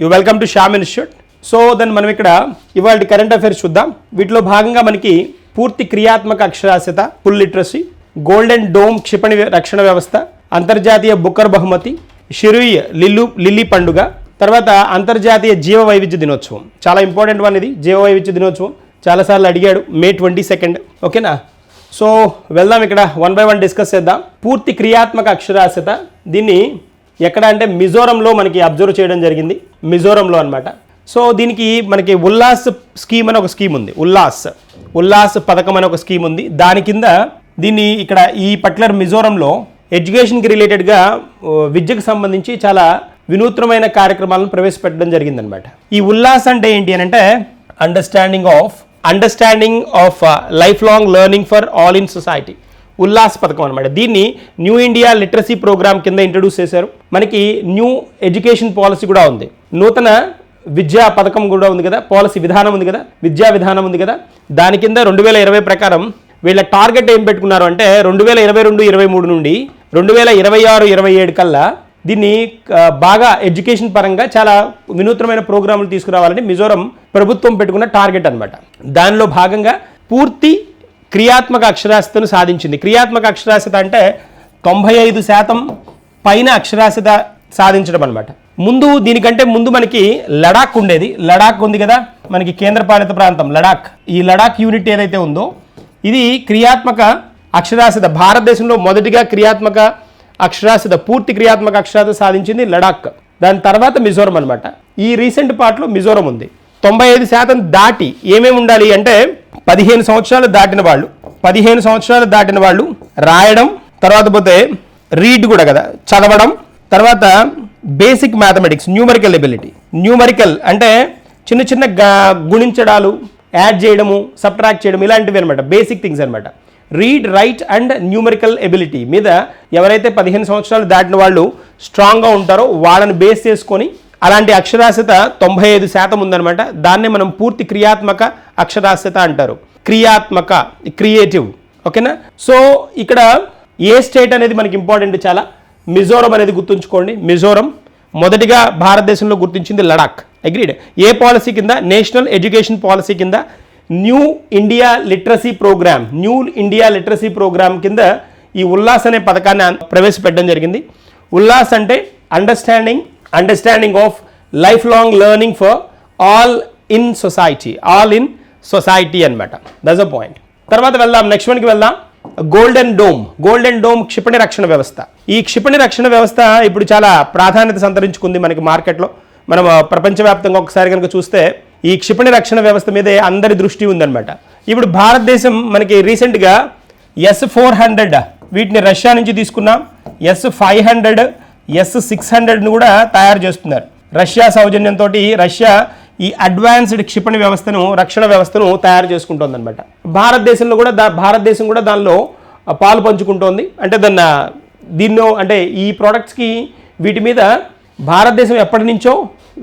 You welcome to Shyam institute. So then మనం ఇక్కడ ఇవాళ కరెంట్ అఫైర్స్ చూద్దాం. వీటిలో భాగంగా మనకి పూర్తి క్రియాత్మక అక్షరాస్యత ఫుల్ లిటరసీ గోల్డెన్ డోమ్ క్షిపణి రక్షణ వ్యవస్థ అంతర్జాతీయ బుక్కర్ బహుమతి షిరుయ్ లిల్లు లిల్లీ పండుగ తర్వాత అంతర్జాతీయ జీవ వైవిధ్య దినోత్సవం. చాలా ఇంపార్టెంట్ వన్ ఇది జీవ వైవిధ్య దినోత్సవం చాలాసార్లు అడిగాడు మే ట్వంటీ సెకండ్. ఓకేనా? సో వెళ్దాం ఇక్కడ వన్ బై వన్ డిస్కస్ చేద్దాం. పూర్తి క్రియాత్మక అక్షరాస్యత దీన్ని ఎక్కడ అంటే మిజోరంలో మనకి అబ్జర్వ్ చేయడం జరిగింది. మిజోరంలో అన్నమాట. సో దీనికి మనకి ఉల్లాస్ స్కీమ్ అని ఒక స్కీమ్ ఉంది. ఉల్లాస్. ఉల్లాస్ పథకం అని ఒక స్కీమ్ ఉంది. దాని కింద దీన్ని ఇక్కడ ఈ పర్టికులర్ మిజోరంలో ఎడ్యుకేషన్కి రిలేటెడ్గా విద్యకు సంబంధించి చాలా వినూత్నమైన కార్యక్రమాలను ప్రవేశపెట్టడం జరిగిందనమాట ఈ ఉల్లాస్ అంటే ఏంటి అని అంటే understanding of understanding of life long learning for all in society Ullas పథకం అనమాట దీన్ని న్యూ ఇండియా లిటరసీ ప్రోగ్రామ్ కింద ఇంట్రడ్యూస్ చేశారు. మనకి న్యూ ఎడ్యుకేషన్ పాలసీ కూడా ఉంది. నూతన విద్యా పథకం కూడా ఉంది కదా పాలసీ విధానం ఉంది కదా విద్యా విధానం ఉంది కదా. దాని కింద రెండు వేల ఇరవై ప్రకారం వీళ్ళ టార్గెట్ ఏం పెట్టుకున్నారు అంటే రెండు వేల ఇరవై రెండు ఇరవై మూడు నుండి రెండు వేల ఇరవై ఆరు ఇరవై ఏడు కల్లా దీన్ని బాగా ఎడ్యుకేషన్ పరంగా చాలా వినూత్నమైన ప్రోగ్రాములు తీసుకురావాలని మిజోరం ప్రభుత్వం పెట్టుకున్న టార్గెట్ అన్నమాట. దానిలో భాగంగా పూర్తి క్రియాత్మక అక్షరాస్యతను సాధించింది. క్రియాత్మక అక్షరాస్యత అంటే తొంభై ఐదు శాతం పైన అక్షరాస్యత సాధించడం అనమాట ముందు దీనికంటే ముందు మనకి లడాక్ ఉండేది. లడాక్ ఉంది కదా మనకి కేంద్రపాలిత ప్రాంతం లడాక్. ఈ లడాక్ యూనిట్ ఏదైతే ఉందో ఇది క్రియాత్మక అక్షరాస్యత. భారతదేశంలో మొదటిగా క్రియాత్మక అక్షరాస్యత పూర్తి క్రియాత్మక అక్షరాస్యత సాధించింది లడాక్. దాని తర్వాత మిజోరం అనమాట ఈ రీసెంట్ పార్ట్లో మిజోరం ఉంది. తొంభై ఐదు శాతం దాటి ఏమేమి ఉండాలి అంటే పదిహేను సంవత్సరాలు దాటిన వాళ్ళు పదిహేను సంవత్సరాలు దాటిన వాళ్ళు రాయడం తర్వాత పోతే రీడ్ కూడా కదా చదవడం తర్వాత basic mathematics numerical ability numerical అంటే చిన్న చిన్న గుణించడాలు యాడ్ చేయడము సబ్ట్రాక్ట్ చేయడం ఇలాంటివి అనమాట బేసిక్ థింగ్స్ అనమాట read write and numerical ability మీద ఎవరైతే పదిహేను సంవత్సరాలు దాటిన వాళ్ళు స్ట్రాంగ్గా ఉంటారో వాళ్ళని బేస్ చేసుకొని అలాంటి అక్షరాస్యత తొంభై ఐదు శాతం ఉందన్నమాట. దాన్నే మనం పూర్తి క్రియాత్మక అక్షరాస్యత అంటారు. క్రియాత్మక క్రియేటివ్. ఓకేనా? సో ఇక్కడ ఏ స్టేట్ అనేది మనకి ఇంపార్టెంట్ చాలా? మిజోరం అనేది గుర్తుంచుకోండి. మిజోరం మొదటిగా భారతదేశంలో గుర్తించింది లడాక్. అగ్రీడ్. ఏ పాలసీ కింద? నేషనల్ ఎడ్యుకేషన్ పాలసీ కింద new India literacy program new India literacy program కింద ఈ ఉల్లాస్ అనే పథకాన్ని ప్రవేశపెట్టడం జరిగింది. ఉల్లాస్ అంటే understanding understanding of life long learning for all in society all in society అనమాట దస్ అ పాయింట్ తర్వాత వెళ్దాం. నెక్స్ట్ వన్కి వెళ్దాం. గోల్డెన్ డోమ్ గోల్డెన్ డోమ్ క్షిపణి రక్షణ వ్యవస్థ. ఈ క్షిపణి రక్షణ వ్యవస్థ ఇప్పుడు చాలా ప్రాధాన్యత సంతరించుకుంది మనకి మార్కెట్లో. మనం ప్రపంచవ్యాప్తంగా ఒకసారి కనుక చూస్తే ఈ క్షిపణి రక్షణ వ్యవస్థ మీదే అందరి దృష్టి ఉందన్నమాట. ఇప్పుడు భారతదేశం మనకి రీసెంట్గా ఎస్ ఫోర్ హండ్రెడ్ వీటిని రష్యా నుంచి తీసుకున్నాం. S five hundred S six హండ్రెడ్ను కూడా తయారు చేస్తున్నారు. రష్యా సౌజన్యంతో రష్యా ఈ అడ్వాన్స్డ్ క్షిపణి వ్యవస్థను రక్షణ వ్యవస్థను తయారు చేసుకుంటోందన్నమాట. భారతదేశంలో కూడా దా భారతదేశం కూడా దానిలో పాలు పంచుకుంటోంది. అంటే దాన్ని దీన్నో అంటే ఈ ప్రోడక్ట్స్కి వీటి మీద భారతదేశం ఎప్పటి నుంచో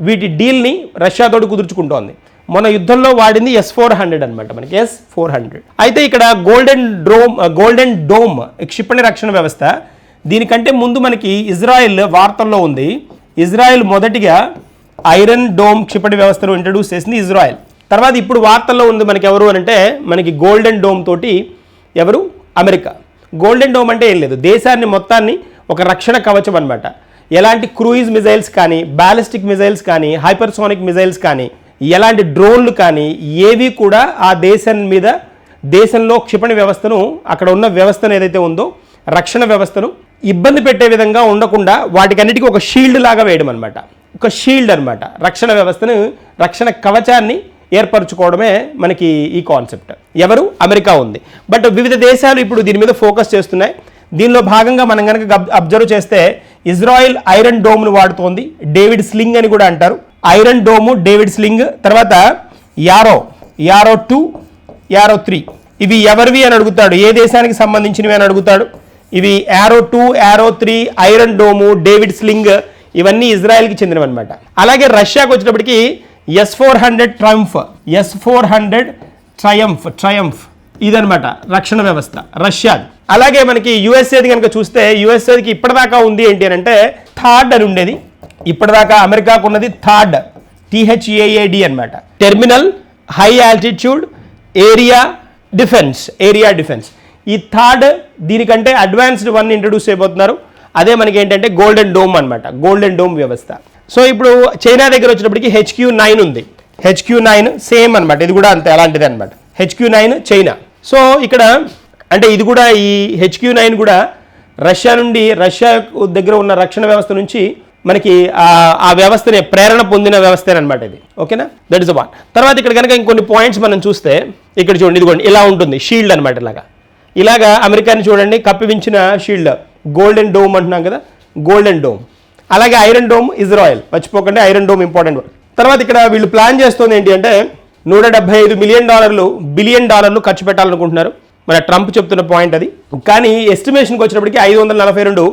వీటి డీల్ని రష్యాతోటి కుదుర్చుకుంటోంది. మన యుద్ధంలో వాడింది ఎస్ ఫోర్ హండ్రెడ్ అనమాట మనకి ఎస్ ఫోర్ హండ్రెడ్. అయితే ఇక్కడ గోల్డెన్ డ్రోమ్ గోల్డెన్ డోమ్ క్షిపణి రక్షణ వ్యవస్థ దీనికంటే ముందు మనకి ఇజ్రాయెల్ వార్తల్లో ఉంది. ఇజ్రాయెల్ మొదటిగా ఐరన్ డోమ్ క్షిపణి వ్యవస్థను ఇంట్రడ్యూస్ చేసింది ఇజ్రాయెల్. తర్వాత ఇప్పుడు వార్తల్లో ఉంది మనకి ఎవరు అని అంటే మనకి గోల్డెన్ డోమ్ తోటి ఎవరు? అమెరికా. గోల్డెన్ డోమ్ అంటే ఏం లేదు. దేశాన్ని మొత్తాన్ని ఒక రక్షణ కవచం అనమాట ఎలాంటి క్రూయిజ్ మిజైల్స్ కానీ బ్యాలిస్టిక్ మిజైల్స్ కానీ హైపర్సోనిక్ మిజైల్స్ కానీ ఎలాంటి డ్రోన్లు కానీ ఏవి కూడా ఆ దేశం మీద దేశంలో క్షిపణి వ్యవస్థను అక్కడ ఉన్న వ్యవస్థను ఏదైతే ఉందో రక్షణ వ్యవస్థను ఇబ్బంది పెట్టే విధంగా ఉండకుండా వాటికన్నిటికీ ఒక షీల్డ్ లాగా వేయడం అనమాట ఒక షీల్డ్ అన్నమాట. రక్షణ వ్యవస్థను రక్షణ కవచాన్ని ఏర్పరచుకోవడమే మనకి ఈ కాన్సెప్ట్ ఎవరు? అమెరికా ఉంది. బట్ వివిధ దేశాలు ఇప్పుడు దీని మీద ఫోకస్ చేస్తున్నాయి. దీనిలో భాగంగా మనం కనుక అబ్జర్వ్ చేస్తే ఇజ్రాయిల్ ఐరన్ డోమ్ను వాడుతోంది. డేవిడ్ స్లింగ్ అని కూడా అంటారు. ఐరన్ డోము డేవిడ్ స్లింగ్ తర్వాత arrow arrow two arrow three ఇవి ఎవరివి అని అడుగుతాడు? ఏ దేశానికి సంబంధించినవి అని అడుగుతాడు? ఇవి arrow two arrow three iron dome David sling ఇవన్నీ ఇజ్రాయెల్కి చెందినవన్నమాట. అలాగే రష్యాకు వచ్చేటప్పటికి S four hundred triumph S four hundred triumph triumph ఇదనమాట రక్షణ వ్యవస్థ రష్యా అలాగే మనకి యుఎస్ఏది కనుక చూస్తే యుఎస్ఏకి ఇప్పటిదాకా ఉంది ఏంటి అని అంటే థర్డ్ అని ఉండేది. ఇప్పటిదాకా అమెరికాకు ఉన్నది థర్డ్ టిహెచ్ఏఏడి అన్నమాట. Terminal high altitude area defence area defence. ఈ థర్డ్ దీనికంటే అడ్వాన్స్డ్ వన్ ఇంట్రడ్యూస్ అయిపోతున్నారు అదే మనకి ఏంటంటే గోల్డెన్ డోమ్ అనమాట గోల్డెన్ డోమ్ వ్యవస్థ. సో ఇప్పుడు చైనా దగ్గర వచ్చినప్పటికి హెచ్క్యూ నైన్ ఉంది. హెచ్క్యూ నైన్ సేమ్ అనమాట ఇది కూడా అంతే అలాంటిది అనమాట హెచ్క్యూ నైన్ చైనా సో ఇక్కడ అంటే ఇది కూడా ఈ హెచ్క్యూ నైన్ కూడా రష్యా నుండి రష్యా దగ్గర ఉన్న రక్షణ వ్యవస్థ నుంచి మనకి ఆ- వ్యవస్థనే వ్యవస్థని ప్రేరణ పొందిన వ్యవస్థ అనమాట ఇది. ఓకేనా? దట్ ఇస్ వన్ తర్వాత ఇక్కడ కనుక ఇంకొన్ని పాయింట్స్ మనం చూస్తే ఇక్కడ చూడండి ఇదిగోండి ఇలా ఉంటుంది. షీల్డ్ అనమాట ఇలాగా. ఇలాగా అమెరికాని చూడండి కప్పివించిన షీల్డ్ గోల్డెన్ డోమ్ అంటున్నాం కదా గోల్డెన్ డోమ్ అలాగే ఐరన్ డోమ్ ఇజ్రాయెల్ మర్చిపోకండి ఐరన్ డోమ్ ఇంపార్టెంట్ తర్వాత ఇక్కడ వీళ్ళు ప్లాన్ చేస్తుంది ఏంటి అంటే నూట డెబ్బై ఐదు మిలియన్ డాలర్లు బిలియన్ డాలర్లు ఖర్చు పెట్టాలనుకుంటున్నారు. మన ట్రంప్ చెప్తున్న పాయింట్ అది. కానీ ఎస్టిమేషన్కి వచ్చినప్పటికి ఐదు వందల నలభై రెండు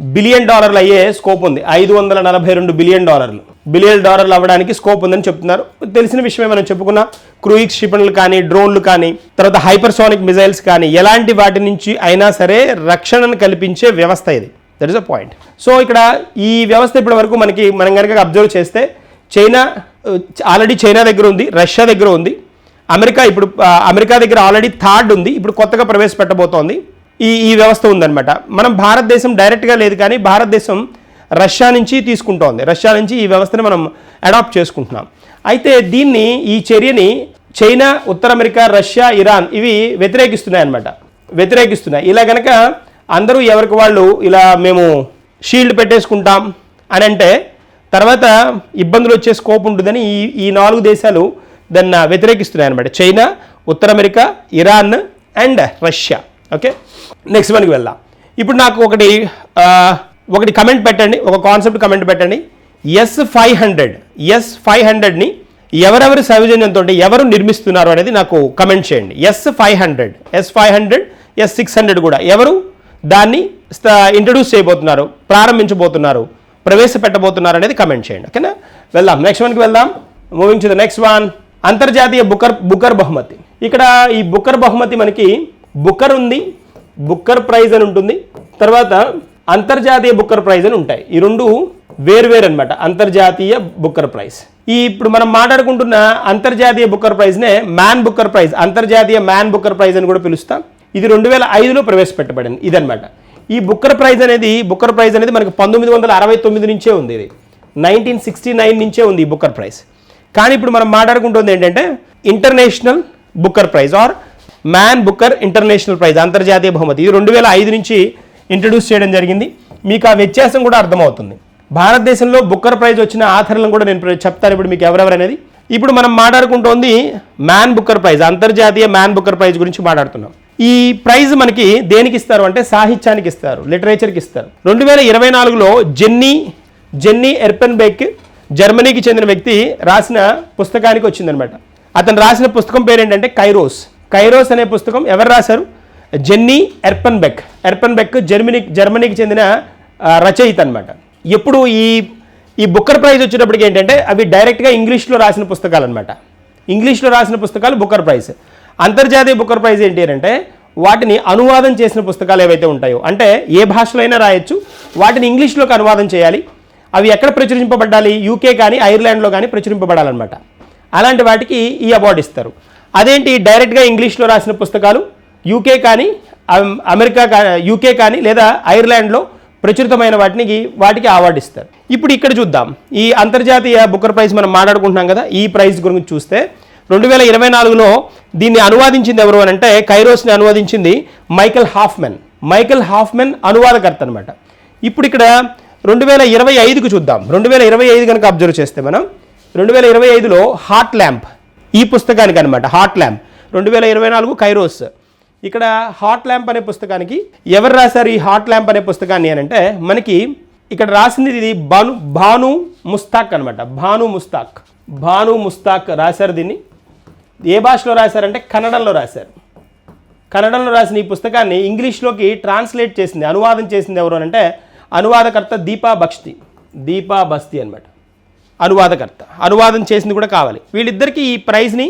బిలియన్ డాలర్లు అయ్యే స్కోప్ ఉంది. ఐదు వందల నలభై రెండు బిలియన్ డాలర్లు. బిలియన్ డాలర్లు అవ్వడానికి స్కోప్ ఉందని చెప్తున్నారు. తెలిసిన విషయమే మనం చెప్పుకున్న క్రూయిక్ క్షిపణులు కానీ డ్రోన్లు కానీ తర్వాత హైపర్సోనిక్ మిజైల్స్ కానీ ఎలాంటి వాటి నుంచి అయినా సరే రక్షణను కల్పించే వ్యవస్థ ఇది. That is a point so ఇక్కడ ఈ వ్యవస్థ ఇప్పటి వరకు మనకి మనం కనుక అబ్జర్వ్ చేస్తే చైనా uh, ఆల్రెడీ చైనా దగ్గర ఉంది రష్యా దగ్గర ఉంది. అమెరికా ఇప్పుడు uh, అమెరికా దగ్గర ఆల్రెడీ థర్డ్ ఉంది. ఇప్పుడు కొత్తగా ప్రవేశపెట్టబోతోంది. ఈ ఈ వ్యవస్థ ఉందన్నమాట. మనం భారతదేశం డైరెక్ట్గా లేదు కానీ భారతదేశం రష్యా నుంచి తీసుకుంటోంది. రష్యా నుంచి ఈ వ్యవస్థని మనం అడాప్ట్ చేసుకుంటున్నాం. అయితే దీన్ని ఈ చర్యని చైనా ఉత్తర అమెరికా రష్యా ఇరాన్ ఇవి వ్యతిరేకిస్తున్నాయి అన్నమాట వ్యతిరేకిస్తున్నాయి. ఇలా గనక అందరూ ఎవరికి వాళ్ళు ఇలా మేము షీల్డ్ పెట్టేసుకుంటాం అని అంటే తర్వాత ఇబ్బందులు వచ్చే స్కోప్ ఉంటుందని ఈ ఈ నాలుగు దేశాలు దాన్ని వ్యతిరేకిస్తున్నాయి అనమాట China Uttara America Iran and Russia. Okay? Next వన్కి వెళ్దాం. ఇప్పుడు నాకు ఒకటి ఒకటి కమెంట్ పెట్టండి ఒక కాన్సెప్ట్ కమెంట్ పెట్టండి. S five hundred S five హండ్రెడ్ని ఎవరెవరి సౌజన్యంతో ఎవరు నిర్మిస్తున్నారు అనేది నాకు కమెంట్ చేయండి. S five hundred S five hundred S six hundred కూడా ఎవరు దాన్ని ఇంట్రడ్యూస్ చేయబోతున్నారు ప్రారంభించబోతున్నారు ప్రవేశపెట్టబోతున్నారు అనేది కమెంట్ చేయండి. ఓకేనా? వెళ్దాం. నెక్స్ట్ వన్కి వెళ్దాం. Moving to the next one అంతర్జాతీయ బుకర్ బుకర్ బహుమతి. ఇక్కడ ఈ బుకర్ బహుమతి మనకి బుకర్ ఉంది బుక్కర్ ప్రైజ్ అని ఉంటుంది. తర్వాత అంతర్జాతీయ బుక్కర్ ప్రైజ్ అని ఉంటాయి. ఈ రెండు వేర్వేరు అనమాట అంతర్జాతీయ బుక్కర్ ప్రైజ్. ఈ ఇప్పుడు మనం మాట్లాడుకుంటున్న అంతర్జాతీయ బుక్కర్ ప్రైజ్నే మ్యాన్ బుక్కర్ ప్రైజ్ అంతర్జాతీయ మ్యాన్ బుక్కర్ ప్రైజ్ అని కూడా పిలుస్తాం. ఇది రెండు వేల ఐదులో ప్రవేశపెట్టబడింది. ఇదనమాట ఈ బుక్కర్ ప్రైజ్ అనేది బుక్కర్ ప్రైజ్ అనేది మనకి పంతొమ్మిది వందల అరవై తొమ్మిది నుంచే ఉంది ఇది. నైన్టీన్ సిక్స్టీ నైన్ నుంచే ఉంది ఈ బుక్కర్ ప్రైజ్. కానీ ఇప్పుడు మనం మాట్లాడుకుంటుంది ఏంటంటే international booker prize or man booker international prize అంతర్జాతీయ బహుమతి. ఇది రెండు వేల ఐదు నుంచి ఇంట్రడ్యూస్ చేయడం జరిగింది. మీకు ఆ వ్యత్యాసం కూడా అర్థమవుతుంది. భారతదేశంలో బుక్కర్ ప్రైజ్ వచ్చిన ఆధారాలను కూడా నేను చెప్తాను ఇప్పుడు మీకు ఎవరెవరనేది. ఇప్పుడు మనం మాట్లాడుకుంటోంది మ్యాన్ బుక్కర్ ప్రైజ్ అంతర్జాతీయ మ్యాన్ బుక్కర్ ప్రైజ్ గురించి మాట్లాడుతున్నాం. ఈ ప్రైజ్ మనకి దేనికి ఇస్తారు అంటే సాహిత్యానికి ఇస్తారు లిటరేచర్కి ఇస్తారు. రెండు వేల ఇరవై నాలుగులో జెన్నీ జెన్నీ ఎర్పెన్బెక్ జర్మనీకి చెందిన వ్యక్తి రాసిన పుస్తకానికి వచ్చిందనమాట. అతను రాసిన పుస్తకం పేరు ఏంటంటే కైరోస్. కైరోస్ అనే పుస్తకం ఎవరు రాశారు? జెన్నీ ఎర్పన్బెక్. ఎర్పన్బెక్ జర్మనీ జర్మనీకి చెందిన రచయిత అనమాట ఎప్పుడు ఈ ఈ బుక్కర్ ప్రైజ్ వచ్చేటప్పటికి ఏంటంటే అవి డైరెక్ట్గా ఇంగ్లీష్లో రాసిన పుస్తకాలు అనమాట ఇంగ్లీష్లో రాసిన పుస్తకాలు బుక్కర్ ప్రైజ్. అంతర్జాతీయ బుక్కర్ ప్రైజ్ ఏంటి అంటే వాటిని అనువాదం చేసిన పుస్తకాలు ఏవైతే ఉంటాయో అంటే ఏ భాషలో అయినా రాయొచ్చు వాటిని ఇంగ్లీష్లోకి అనువాదం చేయాలి అవి ఎక్కడ ప్రచురింపబడాలి యూకే కానీ ఐర్లాండ్లో కానీ ప్రచురింపబడాలన్నమాట. అలాంటి వాటికి ఈ అవార్డు ఇస్తారు. అదేంటి? డైరెక్ట్గా ఇంగ్లీష్లో రాసిన పుస్తకాలు యూకే కానీ అమెరికా యూకే కానీ లేదా ఐర్లాండ్లో ప్రచురితమైన వాటికి వాటికి అవార్డు ఇస్తారు. ఇప్పుడు ఇక్కడ చూద్దాం. ఈ అంతర్జాతీయ బుక్కర్ ప్రైజ్ మనం మాట్లాడుకుంటున్నాం కదా ఈ ప్రైజ్ గురించి చూస్తే రెండు వేల ఇరవై నాలుగులో దీన్ని అనువాదించింది ఎవరు అని అంటే కైరోస్ని అనువాదించింది మైకెల్ హాఫ్మెన్. మైకెల్ హాఫ్మెన్ అనువాదకర్త అనమాట ఇప్పుడు ఇక్కడ రెండు వేల ఇరవై ఐదుకు చూద్దాం. రెండు వేల ఇరవై ఐదు కనుక అబ్జర్వ్ చేస్తే మనం రెండు వేల ఇరవై ఐదులో హాట్ ల్యాంప్ ఈ పుస్తకానికి అనమాట హాట్ ల్యాంప్ రెండు వేల ఇరవై నాలుగు కైరోస్ ఇక్కడ హాట్ ల్యాంప్ అనే పుస్తకానికి ఎవరు రాశారు ఈ హాట్ ల్యాంప్ అనే పుస్తకాన్ని అని అంటే మనకి ఇక్కడ రాసింది ఇది భాను భాను ముస్తాక్ అనమాట భాను ముస్తాక్ భాను ముస్తాక్ రాశారు దీన్ని. ఏ భాషలో రాశారంటే కన్నడంలో రాశారు. కన్నడంలో రాసిన ఈ పుస్తకాన్ని ఇంగ్లీష్లోకి ట్రాన్స్లేట్ చేసింది అనువాదం చేసింది ఎవరు అంటే అనువాదకర్త దీపా బక్ష్తి. దీపా బస్తి అనమాట అనువాదకర్త. అనువాదం చేసింది కూడా కావాలి. వీళ్ళిద్దరికీ ఈ ప్రైజ్ని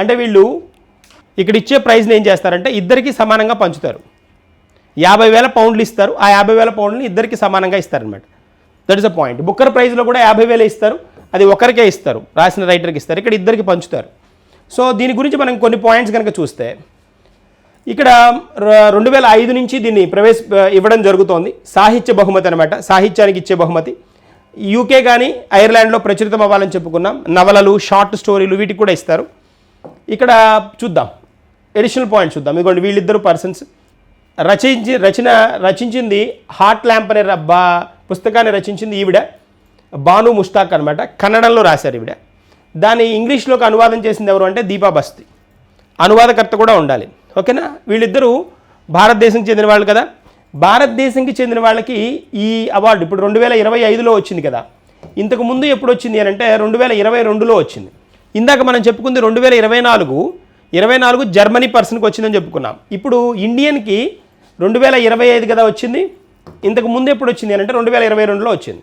అంటే వీళ్ళు ఇక్కడ ఇచ్చే ప్రైజ్ని ఏం చేస్తారంటే ఇద్దరికి సమానంగా పంచుతారు. యాభై వేల పౌండ్లు ఇస్తారు. ఆ యాభై వేల పౌండ్ని ఇద్దరికి సమానంగా ఇస్తారనమాట that is a point booker ప్రైజ్లో కూడా యాభై వేలు ఇస్తారు. అది ఒకరికే ఇస్తారు. రాసిన రైటర్కి ఇస్తారు. ఇక్కడ ఇద్దరికి పంచుతారు. సో దీని గురించి మనం కొన్ని పాయింట్స్ కనుక చూస్తే ఇక్కడ రెండు వేల ఐదు నుంచి దీన్ని ప్రవేశ ఇవ్వడం జరుగుతోంది. సాహిత్య బహుమతి అనమాట సాహిత్యానికి ఇచ్చే బహుమతి. యూకే కానీ ఐర్లాండ్లో ప్రచురితం అవ్వాలని చెప్పుకున్నాం. నవలలు షార్ట్ స్టోరీలు వీటికి కూడా ఇస్తారు. ఇక్కడ చూద్దాం. ఎడిషనల్ పాయింట్ చూద్దాం. ఇదిగోండి వీళ్ళిద్దరు పర్సన్స్ రచించి రచన రచించింది హార్ట్ ల్యాంప్ అనే బా పుస్తకాన్ని రచించింది ఈవిడ. బాను ముష్తాక్ అనమాట కన్నడంలో రాశారు ఈవిడ. దాన్ని ఇంగ్లీష్లోకి అనువాదం చేసింది ఎవరు అంటే దీపా బస్తి. అనువాదకర్త కూడా ఉండాలి. ఓకేనా? వీళ్ళిద్దరూ భారతదేశం చెందిన వాళ్ళు కదా? భారతదేశంకి చెందిన వాళ్ళకి ఈ అవార్డు ఇప్పుడు రెండు వేల ఇరవై ఐదులో వచ్చింది కదా. ఇంతకు ముందు ఎప్పుడు వచ్చింది అని అంటే రెండు వేల ఇరవై రెండులో వచ్చింది. ఇందాక మనం చెప్పుకుంది రెండు వేల ఇరవై నాలుగు ఇరవై నాలుగు జర్మనీ పర్సన్కి వచ్చిందని చెప్పుకున్నాం. ఇప్పుడు ఇండియన్కి రెండు వేల ఇరవై ఐదు కదా వచ్చింది. ఇంతకు ముందు ఎప్పుడు వచ్చింది అని అంటే రెండు వేల ఇరవై రెండులో వచ్చింది.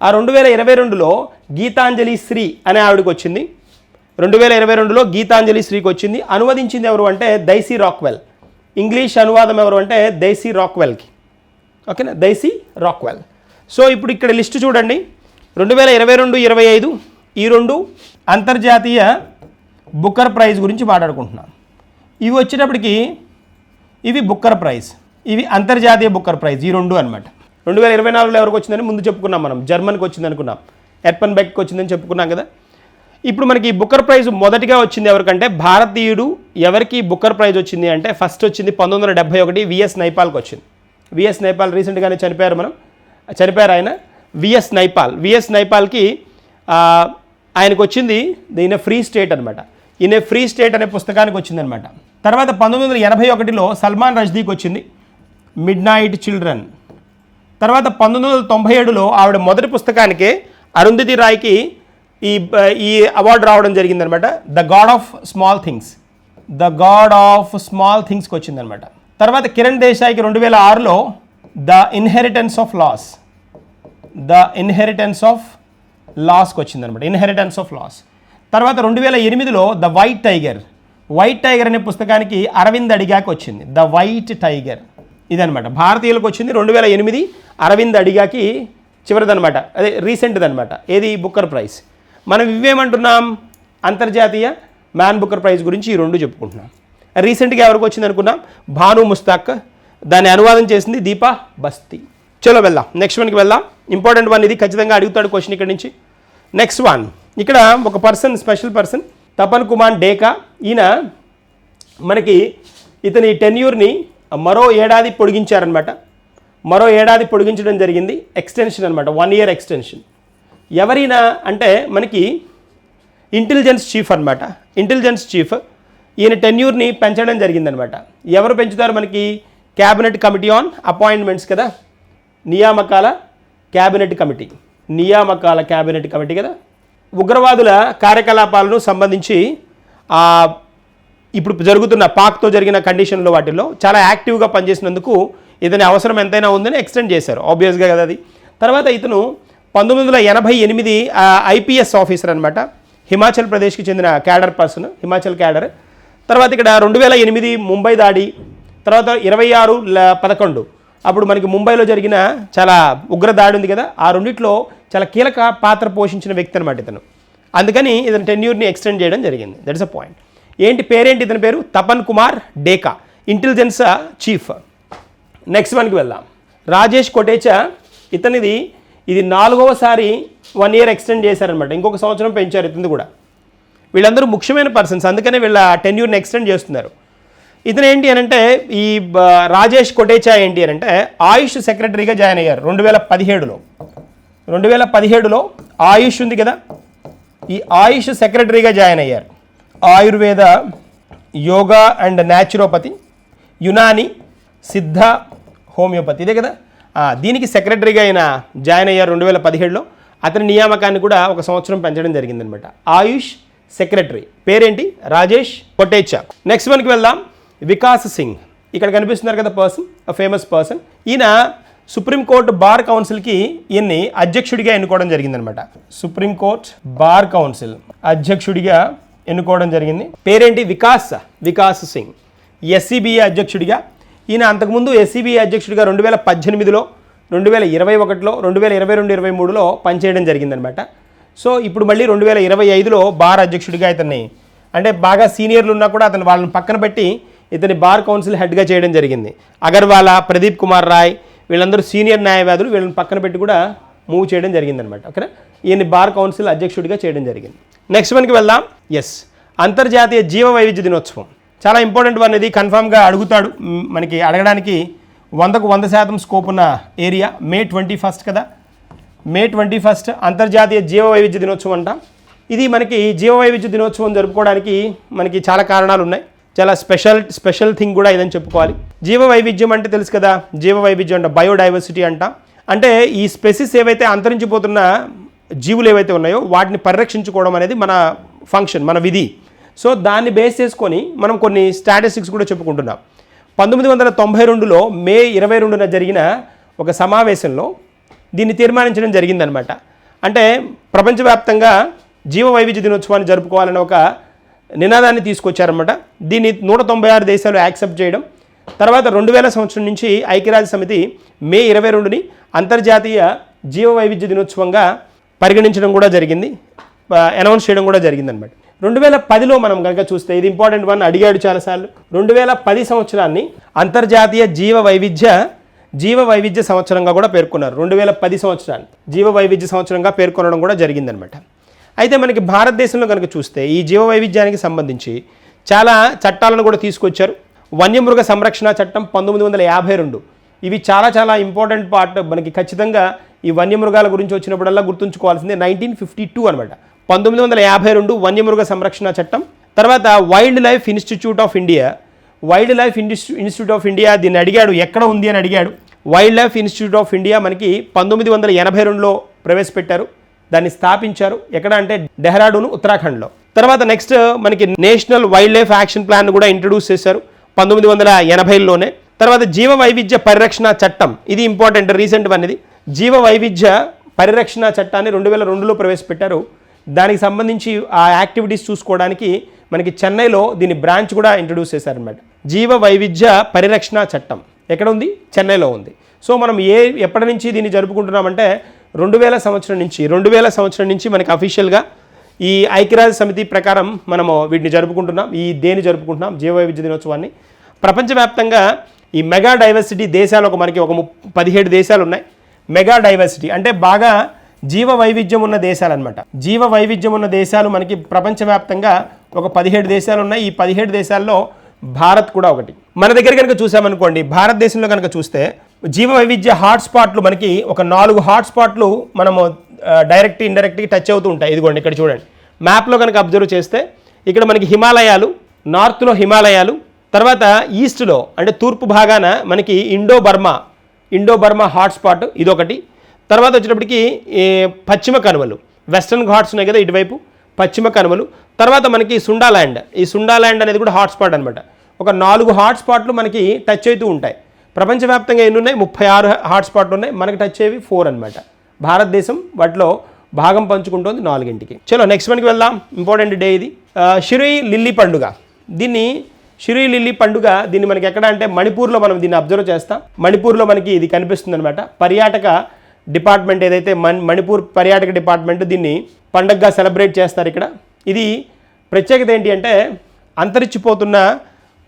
ఆ రెండు వేల ఇరవై రెండులో గీతాంజలి శ్రీ అనే ఆవిడకి వచ్చింది. రెండు వేల ఇరవై రెండులో గీతాంజలి శ్రీకి వచ్చింది. అనువదించింది ఎవరు అంటే దైసీ రాక్వెల్. ఇంగ్లీష్ అనువాదం ఎవరు అంటే దైసీ రాక్వెల్కి. ఓకేనా? దైసీ రాక్వెల్. సో ఇప్పుడు ఇక్కడ లిస్ట్ చూడండి. రెండు వేల ఇరవై రెండు ఇరవై ఐదు ఈ రెండు అంతర్జాతీయ బుక్కర్ ప్రైజ్ గురించి మాట్లాడుకుంటున్నాం. ఇవి వచ్చేటప్పటికి ఇవి బుక్కర్ ప్రైజ్. ఇవి అంతర్జాతీయ బుక్కర్ ప్రైజ్ ఈ రెండు అనమాట రెండు వేల ఇరవై నాలుగులో ఎవరికి వచ్చిందని ముందు చెప్పుకున్నాం మనం. జర్మన్కి వచ్చింది అనుకున్నాం ఎర్పన్ బెక్కి వచ్చిందని చెప్పుకున్నాం కదా. ఇప్పుడు మనకి బుక్కర్ ప్రైజ్ మొదటిగా వచ్చింది ఎవరికంటే భారతీయుడు ఎవరికి బుక్కర్ ప్రైజ్ వచ్చింది అంటే ఫస్ట్ వచ్చింది పంతొమ్మిది వందల డెబ్బై ఒకటి విఎస్ నైపాల్కి వచ్చింది. విఎస్ నైపాల్ రీసెంట్గానే చనిపోయారు మనం. చనిపోయారు ఆయన. విఎస్ నైపాల్. విఎస్ నైపాల్కి ఆయనకు వచ్చింది ఈయన ఫ్రీ స్టేట్ అనమాట ఈయన ఫ్రీ స్టేట్ అనే పుస్తకానికి వచ్చిందనమాట తర్వాత పంతొమ్మిది వందల ఎనభై ఒకటిలో సల్మాన్ రజ్దీకి వచ్చింది మిడ్ నైట్ చిల్డ్రన్. తర్వాత పంతొమ్మిది వందల తొంభై ఏడులో ఆవిడ మొదటి పుస్తకానికే అరుంధతి రాయ్కి ఈ ఈ అవార్డు రావడం జరిగిందనమాట. The god of small things the god of small థింగ్స్కి వచ్చిందనమాట తర్వాత కిరణ్ దేశాయికి రెండు వేల ఆరులో the inheritance of loss the inheritance of లాస్కి వచ్చిందనమాట ఇన్హెరిటెన్స్ ఆఫ్ లాస్ తర్వాత రెండు వేల ఎనిమిదిలో the white tiger white tiger అనే పుస్తకానికి అరవింద్ అడిగాకి వచ్చింది. ద వైట్ టైగర్ ఇదనమాట. భారతీయులకు వచ్చింది రెండు వేల ఎనిమిది అరవింద్ అడిగాకి చివరిదనమాట. అదే రీసెంట్ది అనమాట ఏది? బుక్కర్ ప్రైజ్ మనం ఇవేమంటున్నాం? అంతర్జాతీయ మ్యాన్ బుక్కర్ ప్రైజ్ గురించి ఈ రెండు చెప్పుకుంటున్నాం. రీసెంట్గా ఎవరికి వచ్చింది అనుకున్నాం? భాను ముస్తాక్. దాన్ని అనువాదం చేసింది దీపా బస్తీ. చలో వెళ్దాం. నెక్స్ట్ వన్కి వెళ్దాం. ఇంపార్టెంట్ వన్ ఇది. ఖచ్చితంగా అడుగుతాడు క్వశ్చన్ ఇక్కడ నుంచి. నెక్స్ట్ వన్ ఇక్కడ ఒక person special person Tapan Kumar Deka. ఈయన మనకి ఇతని టెన్యూర్ని మరో ఏడాది పొడిగించారనమాట మరో ఏడాది పొడిగించడం జరిగింది. ఎక్స్టెన్షన్ అనమాట వన్ ఇయర్ ఎక్స్టెన్షన్ ఎవరైనా అంటే మనకి ఇంటెలిజెన్స్ చీఫ్ అనమాట ఇంటెలిజెన్స్ చీఫ్ ఈయన టెన్యూర్ని పెంచడం జరిగిందనమాట ఎవరు పెంచుతారు మనకి? క్యాబినెట్ కమిటీ ఆన్ అపాయింట్మెంట్స్ కదా? నియామకాల క్యాబినెట్ కమిటీ నియామకాల క్యాబినెట్ కమిటీ కదా? ఉగ్రవాదుల కార్యకలాపాలను సంబంధించి ఇప్పుడు జరుగుతున్న పాక్తో జరిగిన కండిషన్లో వాటిల్లో చాలా యాక్టివ్గా పనిచేసినందుకు ఇతని అవసరం ఎంతైనా ఉందని ఎక్స్టెండ్ చేశారు. ఆబ్వియస్గా కదా అది. తర్వాత ఇతను పంతొమ్మిది వందల ఎనభై ఎనిమిది ఐపీఎస్ ఆఫీసర్ అనమాట హిమాచల్ ప్రదేశ్కి చెందిన క్యాడర్ పర్సన్ హిమాచల్ క్యాడర్. తర్వాత ఇక్కడ రెండు వేల ఎనిమిది ముంబై దాడి తర్వాత ఇరవై ఆరు ల- పదకొండు. అప్పుడు మనకి ముంబైలో జరిగిన చాలా ఉగ్ర దాడి ఉంది కదా ఆ రెండిట్లో చాలా కీలక పాత్ర పోషించిన వ్యక్తి అనమాట ఇతను. అందుకని ఇతను టెన్యూర్ని ఎక్స్టెండ్ చేయడం జరిగింది. దట్స్ అ పాయింట్ ఏంటి పేరేంటి ఇతని పేరు? Tapan Kumar Deka intelligence chief. Next వన్కి వెళ్దాం. రాజేష్ కొటేచా ఇతనిది ఇది నాలుగవసారి వన్ ఇయర్ ఎక్స్టెండ్ చేశారనమాట ఇంకొక సంవత్సరం పెంచారు ఇతను కూడా. వీళ్ళందరూ ముఖ్యమైన పర్సన్స్ అందుకనే వీళ్ళ టెన్యూర్ని ఎక్స్టెండ్ చేస్తున్నారు. ఇతను ఏంటి అని అంటే ఈ రాజేష్ కొటేచా ఏంటి అని అంటే ఆయుష్ సెక్రటరీగా జాయిన్ అయ్యారు రెండు వేల పదిహేడులో. రెండు వేల పదిహేడులో ఆయుష్ ఉంది కదా? ఈ ఆయుష్ సెక్రటరీగా జాయిన్ అయ్యారు. Ayurveda yoga and naturopathy Unani Siddha homeopathy. ఇదే కదా? దీనికి సెక్రటరీగా ఆయన జాయిన్ అయ్యారు రెండు వేల పదిహేడులో. అతని నియామకాన్ని కూడా ఒక సంవత్సరం పెంచడం జరిగిందనమాట. ఆయుష్ సెక్రటరీ. పేరేంటి? రాజేష్ కొటేచా నెక్స్ట్ వన్కి వెళ్దాం. వికాస్ సింగ్. ఇక్కడ కనిపిస్తున్నారు కదా పర్సన్ ఫేమస్ పర్సన్ ఈయన సుప్రీంకోర్టు బార్ కౌన్సిల్కి ఈయన్ని అధ్యక్షుడిగా ఎన్నుకోవడం జరిగిందనమాట. సుప్రీంకోర్టు బార్ కౌన్సిల్ అధ్యక్షుడిగా ఎన్నుకోవడం జరిగింది. పేరేంటి? వికాస్ వికాస్ సింగ్. ఎస్సీబీఏ అధ్యక్షుడిగా ఈయన అంతకుముందు ఎస్సీబీ అధ్యక్షుడిగా రెండు వేల పద్దెనిమిదిలో రెండు వేల ఇరవై ఒకటిలో రెండు వేల ఇరవై రెండు ఇరవై మూడులో పనిచేయడం జరిగిందనమాట సో ఇప్పుడు మళ్ళీ రెండు వేల ఇరవై ఐదులో బార్ అధ్యక్షుడిగా ఇతన్ని అంటే బాగా సీనియర్లు ఉన్నా కూడా అతను వాళ్ళని పక్కన పెట్టి ఇతని బార్ కౌన్సిల్ హెడ్గా చేయడం జరిగింది. అగర్వాలా ప్రదీప్ కుమార్ రాయ్ వీళ్ళందరూ సీనియర్ న్యాయవాదులు వీళ్ళని పక్కన పెట్టి కూడా మూవ్ చేయడం జరిగిందనమాట ఓకేనా? ఈయన బార్ కౌన్సిల్ అధ్యక్షుడిగా చేయడం జరిగింది. నెక్స్ట్ వన్కి వెళ్దాం. ఎస్ అంతర్జాతీయ జీవ వైవిధ్య దినోత్సవం. చాలా ఇంపార్టెంట్ వన్ ఇది. కన్ఫామ్గా అడుగుతాడు. మనకి అడగడానికి వందకు వంద శాతం స్కోప్ ఉన్న ఏరియా మే ట్వంటీ ఫస్ట్ కదా? మే ట్వంటీ ఫస్ట్ అంతర్జాతీయ జీవ వైవిధ్య దినోత్సవం అంట. ఇది మనకి జీవ వైవిధ్య దినోత్సవం జరుపుకోవడానికి మనకి చాలా కారణాలు ఉన్నాయి. చాలా స్పెషల్ స్పెషల్ థింగ్ కూడా ఇదని చెప్పుకోవాలి. జీవ వైవిధ్యం అంటే తెలుసు కదా? జీవ వైవిధ్యం అంటే బయోడైవర్సిటీ అంట. అంటే ఈ స్పెసిస్ ఏవైతే అంతరించిపోతున్న జీవులు ఏవైతే ఉన్నాయో వాటిని పరిరక్షించుకోవడం అనేది మన ఫంక్షన్ మన విధి. సో దాన్ని బేస్ చేసుకొని మనం కొన్ని స్టాటిస్టిక్స్ కూడా చెప్పుకుంటున్నాం. పంతొమ్మిది వందల తొంభై రెండులో మే ఇరవై రెండున జరిగిన ఒక సమావేశంలో దీన్ని తీర్మానించడం జరిగిందనమాట అంటే ప్రపంచవ్యాప్తంగా జీవ వైవిధ్య దినోత్సవాన్ని జరుపుకోవాలని ఒక నినాదాన్ని తీసుకొచ్చారనమాట దీన్ని నూట తొంభై ఆరు దేశాలు యాక్సెప్ట్ చేయడం తర్వాత రెండు వేల సంవత్సరం నుంచి ఐక్యరాజ్య సమితి మే ఇరవై రెండుని అంతర్జాతీయ జీవ వైవిధ్య దినోత్సవంగా పరిగణించడం కూడా జరిగింది అనౌన్స్ చేయడం కూడా జరిగిందనమాట రెండు వేల పదిలో మనం కనుక చూస్తే ఇది ఇంపార్టెంట్ వన్ అడిగాడు చాలాసార్లు. రెండు వేల పది సంవత్సరాన్ని అంతర్జాతీయ జీవ వైవిధ్య జీవ వైవిధ్య సంవత్సరంగా కూడా పేర్కొన్నారు. రెండు వేల పది సంవత్సరాన్ని జీవ వైవిధ్య సంవత్సరంగా పేర్కొనడం కూడా జరిగిందనమాట. అయితే మనకి భారతదేశంలో కనుక చూస్తే ఈ జీవ వైవిధ్యానికి సంబంధించి చాలా చట్టాలను కూడా తీసుకొచ్చారు. వన్యమృగ సంరక్షణ చట్టం పంతొమ్మిది వందల యాభై రెండు. ఇవి చాలా చాలా ఇంపార్టెంట్ పార్ట్ మనకి ఖచ్చితంగా ఈ వన్యమృగాల గురించి వచ్చినప్పుడల్లా గుర్తుంచుకోవాల్సిందే. నైన్టీన్ ఫిఫ్టీ టూ అనమాట. పంతొమ్మిది వందల యాభై రెండు వన్యమృగ సంరక్షణ చట్టం తర్వాత wild life institute of India wild life institute of India దీన్ని అడిగాడు ఎక్కడ ఉంది అని అడిగాడు. Wild life institute of India మనకి పంతొమ్మిది వందల ఎనభై రెండులో ప్రవేశపెట్టారు దాన్ని స్థాపించారు. ఎక్కడ అంటే డెహ్రాడూన్ ఉత్తరాఖండ్లో. తర్వాత నెక్స్ట్ మనకి national wild life action plan కూడా ఇంట్రడ్యూస్ చేశారు పంతొమ్మిది వందల ఎనభైలోనే. తర్వాత జీవ వైవిధ్య పరిరక్షణ చట్టం ఇది ఇంపార్టెంట్ రీసెంట్ అనేది జీవ వైవిధ్య పరిరక్షణ చట్టాన్ని రెండు వేల రెండులో ప్రవేశపెట్టారు. దానికి సంబంధించి ఆ యాక్టివిటీస్ చూసుకోవడానికి మనకి చెన్నైలో దీని బ్రాంచ్ కూడా ఇంట్రడ్యూస్ చేశారనమాట జీవ వైవిధ్య పరిరక్షణ చట్టం. ఎక్కడ ఉంది? చెన్నైలో ఉంది. సో మనం ఏ ఎప్పటి నుంచి దీన్ని జరుపుకుంటున్నామంటే రెండు వేల సంవత్సరం నుంచి రెండు వేల సంవత్సరం నుంచి మనకి అఫీషియల్గా ఈ ఐక్యరాజ్య సమితి ప్రకారం మనము వీటిని జరుపుకుంటున్నాం. ఈ దేని జరుపుకుంటున్నాం? జీవ వైవిధ్య దినోత్సవాన్ని. ప్రపంచవ్యాప్తంగా ఈ మెగా డైవర్సిటీ దేశాలు ఒక మనకి ఒక పదిహేడు దేశాలు ఉన్నాయి. మెగా డైవర్సిటీ అంటే బాగా జీవ వైవిధ్యం ఉన్న దేశాలు అనమాట జీవ వైవిధ్యం ఉన్న దేశాలు మనకి ప్రపంచవ్యాప్తంగా ఒక పదిహేడు దేశాలు ఉన్నాయి. ఈ పదిహేడు దేశాల్లో భారత్ కూడా ఒకటి. మన దగ్గర కనుక చూసామనుకోండి భారతదేశంలో కనుక చూస్తే జీవ వైవిధ్య హాట్స్పాట్లు మనకి ఒక నాలుగు హాట్స్పాట్లు మనము డైరెక్ట్ ఇండైరెక్ట్గా టచ్ అవుతూ ఉంటాయి. ఇదిగోండి ఇక్కడ చూడండి. మ్యాప్లో కనుక అబ్జర్వ్ చేస్తే ఇక్కడ మనకి హిమాలయాలు నార్త్లో హిమాలయాలు తర్వాత ఈస్ట్లో అంటే తూర్పు భాగాన మనకి Indo Burma Indo Burma hotspot ఇదొకటి. తర్వాత వచ్చేటప్పటికి ఈ పశ్చిమ కనుమలు. వెస్టర్న్ ఘాట్స్ ఉన్నాయి కదా ఇటువైపు పశ్చిమ కనుమలు. తర్వాత మనకి సుండాల్యాండ్ ఈ సుండాల్యాండ్ అనేది కూడా హాట్స్పాట్ అనమాట ఒక నాలుగు హాట్స్పాట్లు మనకి టచ్ అవుతూ ఉంటాయి. ప్రపంచవ్యాప్తంగా ఎన్ని ఉన్నాయి? ముప్పై ఆరు హాట్స్పాట్లు ఉన్నాయి. మనకి టచ్ అయ్యేవి ఫోర్ అనమాట భారతదేశం వాటిలో భాగం పంచుకుంటుంది నాలుగింటికి. చలో నెక్స్ట్ మనకి వెళ్దాం. ఇంపార్టెంట్ డే ఇది. ఆ, షిరి లిల్లీ పండుగ. దీన్ని షిరి లిల్లీ పండుగ దీన్ని మనకి ఎక్కడ అంటే మణిపూర్లో మనం దీన్ని అబ్జర్వ్ చేస్తాం. మణిపూర్లో మనకి ఇది కనిపిస్తుంది అనమాట పర్యాటక డిపార్ట్మెంట్ ఏదైతే మణి మణిపూర్ పర్యాటక డిపార్ట్మెంట్ దీన్ని పండగగా సెలబ్రేట్ చేస్తారు ఇక్కడ. ఇది ప్రత్యేకత ఏంటి అంటే అంతరించిపోతున్న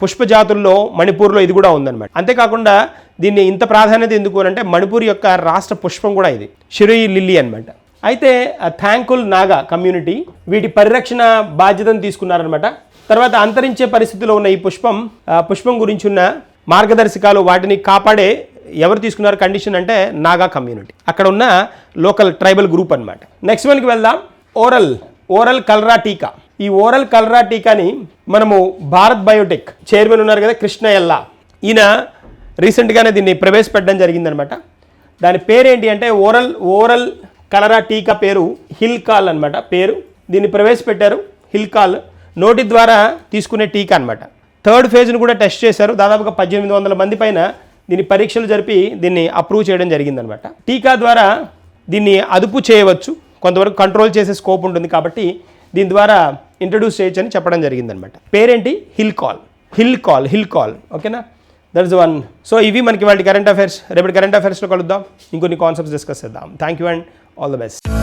పుష్పజాతుల్లో మణిపూర్లో ఇది కూడా ఉందన్నమాట. అంతేకాకుండా దీన్ని ఇంత ప్రాధాన్యత ఎందుకు అని అంటే మణిపూర్ యొక్క రాష్ట్ర పుష్పం కూడా ఇది. షిరోయి లిల్లీ అనమాట అయితే థ్యాంకుల్ నాగా కమ్యూనిటీ వీటి పరిరక్షణ బాధ్యతను తీసుకున్నారనమాట తర్వాత అంతరించే పరిస్థితిలో ఉన్న ఈ పుష్పం పుష్పం గురించి ఉన్న మార్గదర్శకాలు వాటిని కాపాడే ఎవరు తీసుకున్నారు కండిషన్ అంటే నాగా కమ్యూనిటీ. అక్కడ ఉన్న లోకల్ ట్రైబల్ గ్రూప్ అన్నమాట. నెక్స్ట్ వన్కి వెళ్దాం. ఓరల్ ఓరల్ కలరా టీకా. ఈ ఓరల్ కలరా టీకాని మనము భారత్ బయోటెక్ చైర్మన్ ఉన్నారు కదా కృష్ణ ఎల్లా ఈయన రీసెంట్గానే దీన్ని ప్రవేశపెట్టడం జరిగిందనమాట దాని పేరేంటి అంటే ఓరల్ ఓరల్ కలరా టీకా పేరు హిల్ కాల్ అనమాట పేరు. దీన్ని ప్రవేశపెట్టారు హిల్ కాల్. నోటి ద్వారా తీసుకునే టీకా అనమాట థర్డ్ ఫేజ్ను కూడా టెస్ట్ చేశారు. దాదాపుగా పద్దెనిమిది వందల మంది పైన దీన్ని పరీక్షలు జరిపి దీన్ని అప్రూవ్ చేయడం జరిగిందనమాట. టీకా ద్వారా దీన్ని అదుపు చేయవచ్చు. కొంతవరకు కంట్రోల్ చేసే స్కోప్ ఉంటుంది కాబట్టి దీని ద్వారా ఇంట్రడ్యూస్ చేయొచ్చు అని చెప్పడం జరిగిందనమాట. పేరేంటి? Hill call hill call hill call ఓకేనా దట్ ఇస్ వన్ సో ఇవి మనకి వాళ్ళ కరెంట్ అఫైర్స్ రేపటి కరెంట్ అఫైర్స్లో కలుద్దాం. ఇంకొన్ని కాన్సెప్ట్స్ డిస్కస్ చేద్దాం. Thank you and all the best